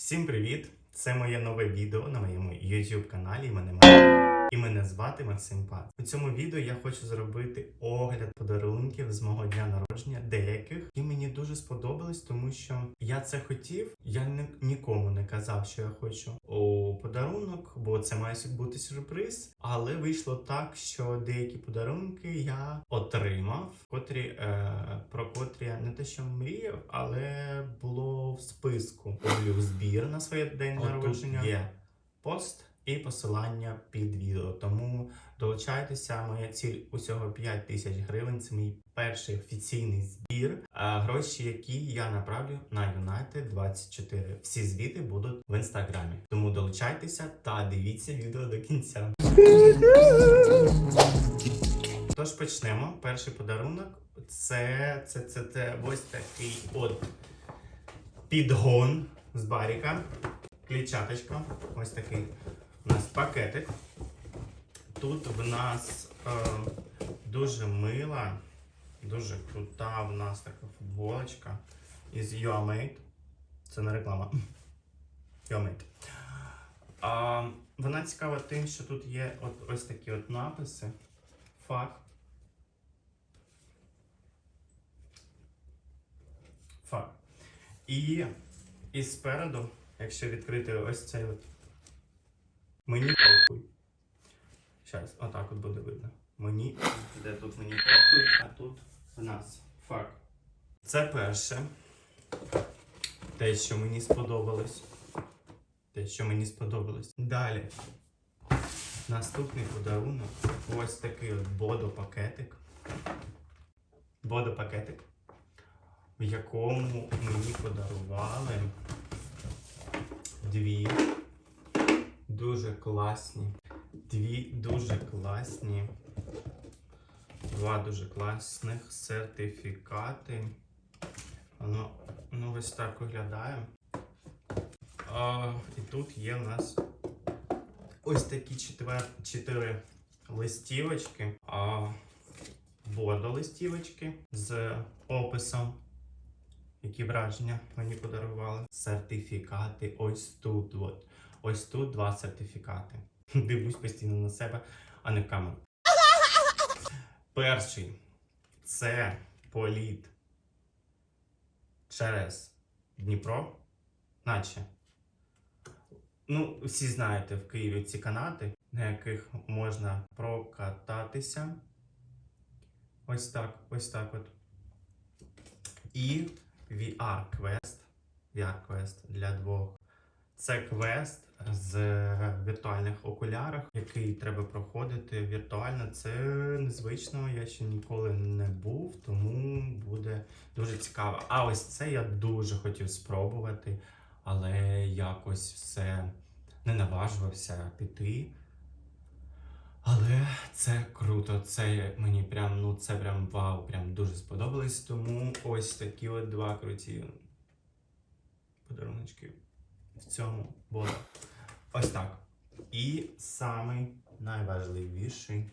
Всім привіт! Це моє нове відео на моєму YouTube каналі. Мене. І мене звати Максим Пат. У цьому відео я хочу зробити огляд подарунків з мого дня народження, деяких, і мені дуже сподобалось, тому що я це хотів. Я ні- нікому не казав, що я хочу у подарунок, бо це має бути сюрприз. Але вийшло так, що деякі подарунки я отримав, котрі е, про котрі я не те, що мріяв, але було в списку. Роблю збір на своє день Отут народження. Є пост і посилання під відео. Тому долучайтеся. Моя ціль усього 5 тисяч гривень. Це мій перший офіційний збір. Гроші, які я направлю на United 24. Всі звіти будуть в інстаграмі. Тому долучайтеся та дивіться відео до кінця. Тож почнемо. Перший подарунок це, це, це, це ось такий от підгон з баріка. Клітчаточка. Ось такий у нас пакетик. Тут в нас е, дуже мила, дуже крута в нас така футболочка із UAMate. Це не реклама. UAMate. А, вона цікава тим, що тут є от, ось такі от написи. Фак. Фак. І, і спереду, якщо відкрити ось цей от Мені похуй. Зараз, отак от буде видно. Мені. Де тут мені похуй, а тут в нас фак. Це перше. Те, що мені сподобалось. Те, що мені сподобалось. Далі. Наступний подарунок. Ось такий от бодо-пакетик. Бодо-пакетик, в якому мені подарували дві дуже класні. Дві дуже класні. Два дуже класних сертифікати. Воно ну, ось так виглядає. А, і тут є у нас ось такі четвер... чотири листівочки. А, бодо листівочки з описом. Які враження мені подарували. Сертифікати ось тут. От. Ось тут два сертифікати. Дивлюсь постійно на себе, а не в камеру. Перший це політ через Дніпро. Наче. Ну, всі знаєте в Києві ці канати, на яких можна прокататися. Ось так, ось так от. І VR-квест. VR-квест для двох. Це квест з віртуальних окулярах, який треба проходити віртуально. Це незвично, я ще ніколи не був, тому буде дуже цікаво. А ось це я дуже хотів спробувати, але якось все не наважувався піти. Але це круто, це мені прям, ну це прям вау, прям дуже сподобалось. Тому ось такі от два круті подаруночки в цьому було. Ось так. І самий найважливіший,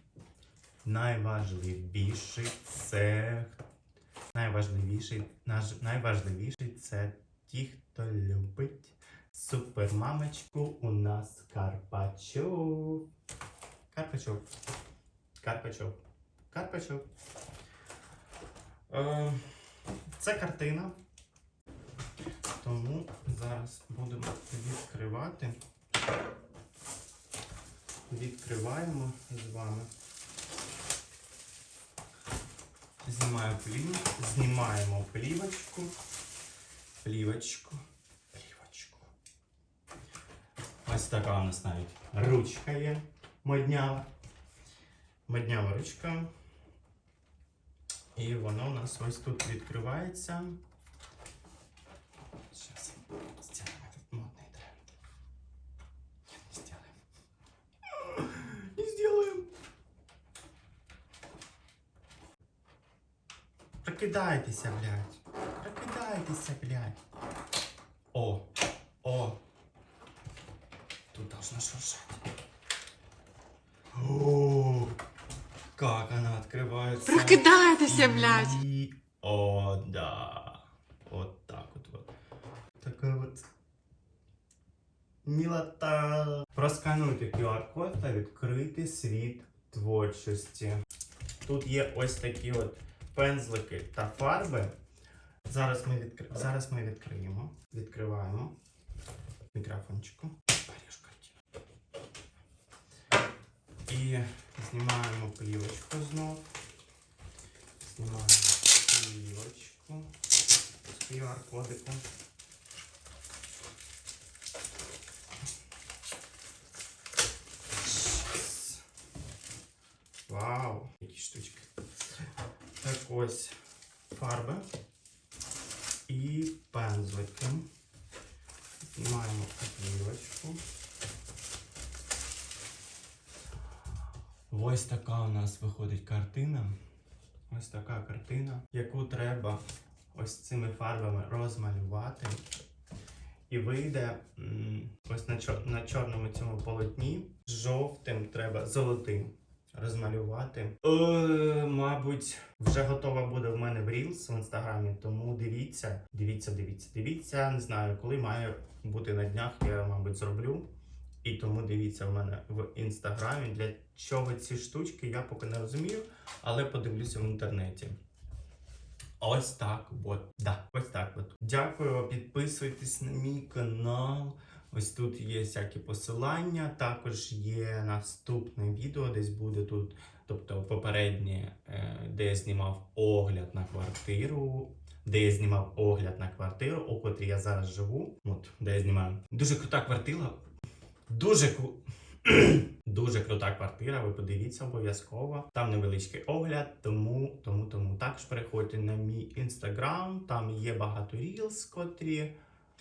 найважливіший це найважливіший, найважливіший це ті, хто любить супермамочку у нас Карпачов. Карпачов. Карпачов. Карпачов. Е, це картина. Тому зараз будемо відкривати. Відкриваємо з вами. Знімаю плів, знімаємо плівочку. Плівочку. Плівочку. Ось така у нас навіть ручка є. Моднява. Моднява ручка. І воно у нас ось тут відкривається. Прокидайтеся, блядь. Прокидайтеся, блядь. О, о. Тут должно шуршать. О, как она открывается. Прокидайтеся, блядь. И... О, да. Вот так вот. вот. Такая вот Мілота. Проскануйте QR-код та відкрити світ творчості. Тут є ось такі от пензлики та фарби. Зараз ми, відкри... Зараз ми відкриємо. Відкриваємо мікрофончику. Поріж. І знімаємо плівочку знов. Знімаємо плівочку з QR-кодиком. Вау, які штучки. Так ось фарби і пензлики. Знімаємо плівочку. Ось така у нас виходить картина. Ось така картина, яку треба ось цими фарбами розмалювати. І вийде ось на чорному цьому полотні. Жовтим треба золотим розмалювати. Е, мабуть, вже готова буде в мене в Reels в інстаграмі, тому дивіться, дивіться, дивіться, дивіться. Не знаю, коли має бути на днях, я, мабуть, зроблю. І тому дивіться в мене в інстаграмі. Для чого ці штучки, я поки не розумію, але подивлюся в інтернеті. Ось так от. Да, ось так от. Дякую, підписуйтесь на мій канал. Ось тут є всякі посилання. Також є наступне відео, десь буде тут, тобто попереднє, е, де я знімав огляд на квартиру. Де я знімав огляд на квартиру, у котрій я зараз живу. От, де я знімаю. Дуже крута квартира. Дуже кру... Дуже крута квартира, ви подивіться обов'язково. Там невеличкий огляд, тому, тому, тому також переходьте на мій інстаграм. Там є багато рілс, котрі,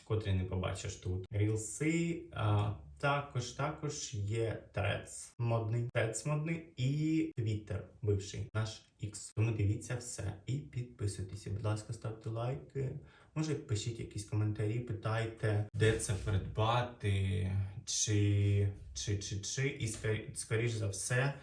котрі не побачиш тут. Рілси. А, також, також є трец модний, трец модний і твіттер бивший наш X. Тому дивіться все і підписуйтесь. Будь ласка, ставте лайки. Може, пишіть якісь коментарі, питайте, де це придбати, чи, чи, чи, чи. І скорі- скоріш за все,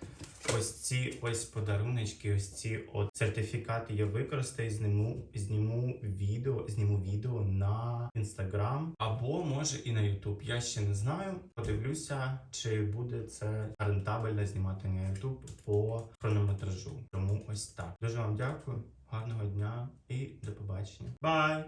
ось ці ось подаруночки, ось ці от сертифікати я використаю, зніму, зніму відео, зніму відео на інстаграм або може і на Ютуб. Я ще не знаю. Подивлюся, чи буде це рентабельно знімати на Ютуб по хронометражу. Тому ось так. Дуже вам дякую. Гарного дня і до побачення. Бай!